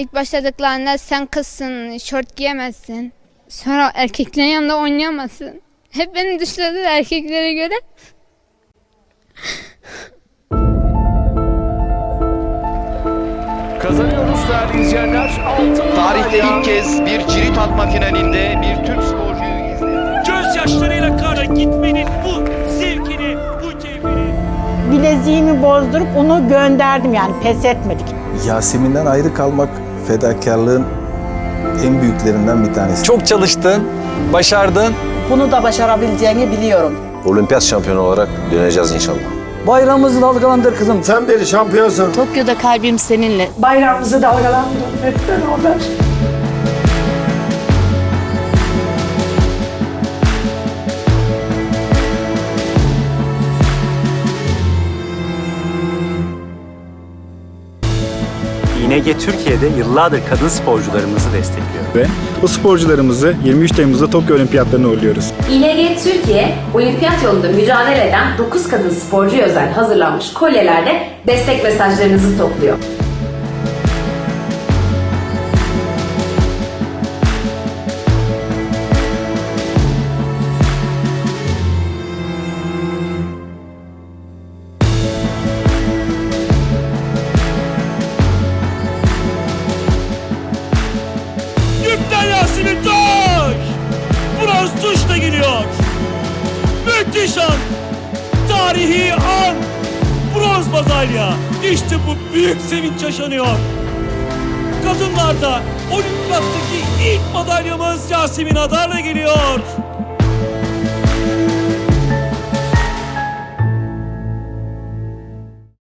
İlk başladıklarında sen kızsın, şort giyemezsin. Sonra erkeklerin yanında oynayamazsın. Hep beni dışladılar erkeklere göre. Kazanıyoruz değerli izleyenler. Altın Tarihte ilk kez bir cirit atma finalinde bir Türk sporcuyu izledik. gözyaşlarıyla kara gitmenin bu zevkini, bu keyfini bileziğimi bozdurup onu gönderdim yani pes etmedik. Yasemin'den ayrı kalmak fedakarlığın en büyüklerinden bir tanesi. Çok çalıştın, başardın. Bunu da başarabileceğini biliyorum. Olimpiyat şampiyonu olarak döneceğiz inşallah. Bayrağımızı dalgalandır kızım. Sen beri şampiyonsun. Tokyo'da kalbim seninle. Bayrağımızı dalgalandıralım hep beraber. İNG Türkiye'de yıllardır kadın sporcularımızı destekliyor. Ve bu sporcularımızı 23 Temmuz'da Tokyo Olimpiyatlarına uğurluyoruz. İNG Türkiye, olimpiyat yolunda mücadele eden 9 kadın sporcuya özel hazırlanmış kolyelerde destek mesajlarınızı topluyor. Tarihi an! Bronz madalya! İşte bu büyük sevinç yaşanıyor. Kadınlarda olimpiyattaki ilk madalyamız Yasemin Adar'la geliyor.